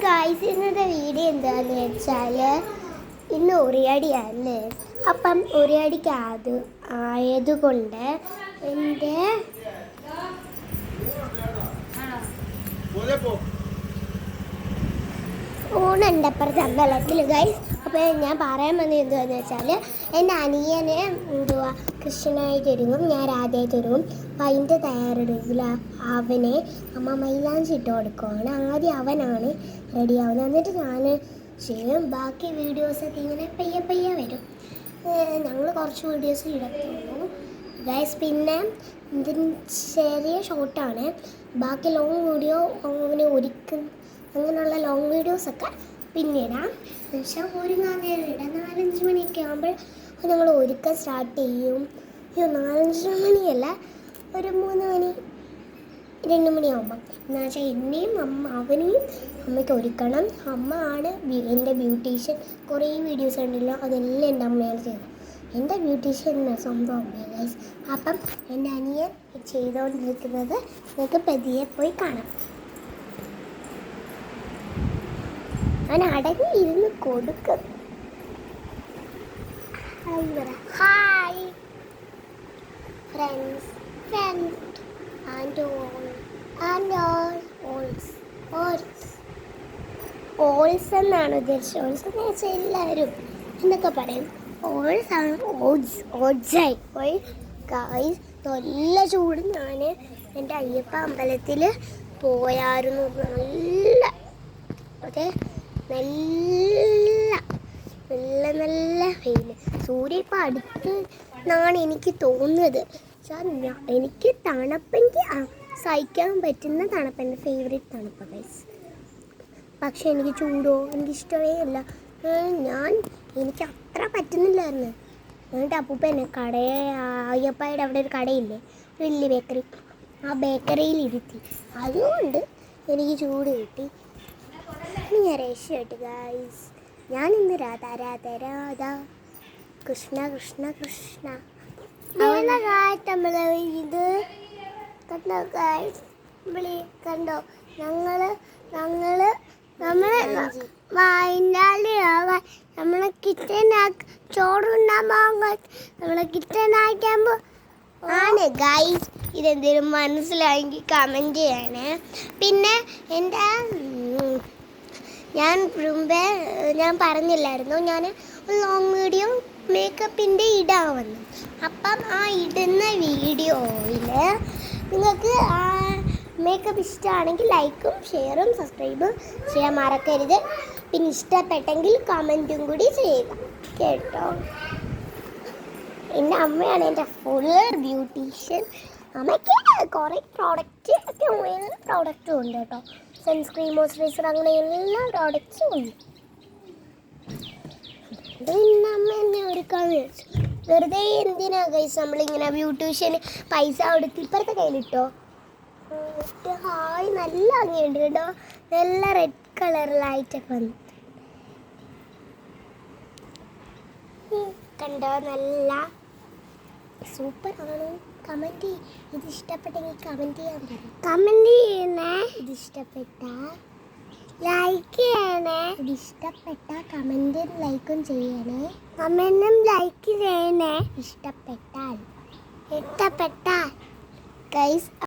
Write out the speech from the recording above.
Guys ഇന്നത്തെ video എന്താന്ന് വെച്ചാൽ ഇന്ന് ഉറിയടിയല്ലേ അപ്പം ഉറിയടിക്ക് അത് ആയതുകൊണ്ട് എന്റെ ഊണുണ്ട് അപ്പുറത്ത് അമ്പലത്തിൽ ഗൈസ് അപ്പോൾ ഞാൻ പറയാൻ വന്നത് എന്താണെന്ന് വെച്ചാൽ എന്റെ അനിയനെ എന്തുവാ കൃഷ്ണനായിട്ട് ഒരുങ്ങും ഞാൻ രാധയായിട്ട് ഒരുങ്ങും അപ്പം അതിന്റെ തയ്യാറെടുക്കില്ല അവനെ അമ്മ മൈലാഞ്ചി ഇട്ട് കൊടുക്കുവാണ്. ആദ്യം അവനാണ് റെഡി ആവുന്നത് എന്നിട്ട് ഞാൻ ചെയ്യും ബാക്കി വീഡിയോസൊക്കെ ഇങ്ങനെ പയ്യെ പയ്യെ വരും. ഞങ്ങൾ കുറച്ച് വീഡിയോസ് ഇടത്തുള്ളൂ. ഗൈസ് പിന്നെ ഇതിന് ചെറിയ ഷോർട്ടാണ് ബാക്കി ലോങ് വീഡിയോ അങ്ങനെ ഒരുക്കും. അങ്ങനെയുള്ള ലോങ് വീഡിയോസൊക്കെ പിന്നിടാം. പക്ഷേ ഒരുങ്ങാൻ നേരം ഇടാം നാലഞ്ച് മണിയൊക്കെ ആകുമ്പോൾ ഞങ്ങൾ ഒരുക്കം സ്റ്റാർട്ട് ചെയ്യും. അയ്യോ നാലഞ്ച് മണിയല്ല. ഒരു മൂന്ന് മണി. രണ്ട് മണിയാകുമ്പം എന്ന് വെച്ചാൽ എന്നെയും അമ്മ അവനെയും അമ്മയ്ക്ക് ഒരുക്കണം. അമ്മ ആണ് എന്റെ ബ്യൂട്ടീഷ്യൻ. കുറേ വീഡിയോസ് ഉണ്ടല്ലോ അതെല്ലാം എന്റെ അമ്മയാണ് ചെയ്തത്. എന്റെ ബ്യൂട്ടീഷ്യൻ സ്വന്തം അമ്മയാണ് ഗൈസ് അപ്പം എന്റെ അനിയൻ ചെയ്തുകൊണ്ടിരിക്കുന്നത് നിങ്ങൾക്ക് പതിയെ പോയി കാണാം. അവൻ അടങ്ങി ഇരുന്ന് കൊടുക്കും hi friends friends and all and all alls alls. Alls എന്നാണ് ഉദ്ദേശിച്ചത്. ഓൾസ് എന്ന് വെച്ചാൽ എല്ലാവരും എന്നൊക്കെ പറയും. ഓൾസ് ആണ് ഓഡ്സ് ഓഡ്സായി പോയി കായ് നല്ല ചൂട്. ഞാൻ എന്റെ അയ്യപ്പ അമ്പലത്തിൽ പോയായിരുന്നു. നല്ല അതെ നല്ല നല്ല നല്ല വെയിൽ സൂര്യ ഇപ്പം അടുത്ത് എന്നാണ് എനിക്ക് തോന്നുന്നത്. വെച്ചാൽ എനിക്ക് തണുപ്പെങ്കിൽ സഹിക്കാൻ പറ്റുന്ന തണുപ്പ് എന്റെ ഫേവറേറ്റ് തണുപ്പ് ഗൈസ് പക്ഷെ എനിക്ക് ചൂടോ എനിക്ക് ഇഷ്ടമേ അല്ല ഞാൻ എനിക്ക് അത്ര പറ്റുന്നില്ലായിരുന്നു. എന്നിട്ട് അപ്പൂപ്പ എന്നെ കടയെ അയ്യപ്പായുടെ അവിടെ ഒരു കടയില്ലേ വലിയ ബേക്കറി ആ ബേക്കറിയിൽ ഇരുത്തി അതുകൊണ്ട് എനിക്ക് ചൂട് കിട്ടി. ഞാൻ രക്ഷപ്പെട്ടു ഗൈസ് ഞാൻ ഇന്ന് രാധ രാധ രാധ. കൃഷ്ണ കൃഷ്ണ കൃഷ്ണ. ഇത് കണ്ടോ ഗായ്സ് വിളി കണ്ടോ? ഞങ്ങൾ ഞങ്ങൾ നമ്മൾ ആവാൻ നമ്മളെ കിച്ചനാക്ക് ചോറുണ്ടാകുമ്പോൾ നമ്മളെ കിച്ചനാക്കുമ്പോൾ ആണ് ഗൈസ് ഇതെന്തെങ്കിലും മനസ്സിലായെങ്കിൽ കമന്റ് ചെയ്യണേ. പിന്നെ എന്റെ ഞാൻ മുമ്പേ ഞാൻ പറഞ്ഞില്ലായിരുന്നു. ഞാൻ ഒരു ലോങ് വീഡിയോ മേക്കപ്പിന്റെ ഇടാമെന്ന് അപ്പം ആ ഇടുന്ന വീഡിയോയിൽ നിങ്ങൾക്ക് ആ മേക്കപ്പ് ഇഷ്ടമാണെങ്കിൽ ലൈക്കും ഷെയറും സബ്സ്ക്രൈബും ചെയ്യാൻ മറക്കരുത്. പിന്നെ ഇഷ്ടപ്പെട്ടെങ്കിൽ കമന്റും കൂടി ചെയ്യുക. കേട്ടോ? എന്റെ അമ്മയാണ് എന്റെ ഫുൾ ബ്യൂട്ടീഷ്യൻ അമ്മയ്ക്ക് കുറേ പ്രോഡക്റ്റ് ഒക്കെ എല്ലാ പ്രോഡക്റ്റും ഉണ്ട് കേട്ടോ. സൺസ്ക്രീൻ മോയ്സ്ചറൈസർ അങ്ങനെ എല്ലാ പ്രോഡക്റ്റ്സും ഉണ്ട്. പിന്നെ അമ്മ എന്നെ ഒരുക്കാന്ന് വിചാരിച്ചു. വെറുതെ എന്തിനാ കൈസ് നമ്മളിങ്ങനെ ബ്യൂട്ടീഷ്യന് പൈസ കൊടുത്ത് ഇപ്പുറത്തെ കയ്യിലിട്ടോ? ഹായ് നല്ല ഭംഗിയുണ്ട് കേട്ടോ. നല്ല റെഡ് കളറിലായിട്ടൊക്കെ വന്നു. കണ്ടോ? നല്ല സൂപ്പർ ആണ്. കമന്റ് ഇത് ഇഷ്ടപ്പെട്ടെങ്കിൽ കമന്റ് ചെയ്യാൻ പറയും കമന്റ് ചെയ്യുന്നേ? ഇത് ഇഷ്ടപ്പെട്ട ലൈക്ക് ചെയ്യണേ. ഇഷ്ടപ്പെട്ട കമന്റും ലൈക്കും ചെയ്യണേ. കമന്റും ലൈക്ക് ചെയ്യണേ. ഇഷ്ടപ്പെട്ടാൽ. ഇഷ്ടപ്പെട്ടാൽ. ഗൈസ്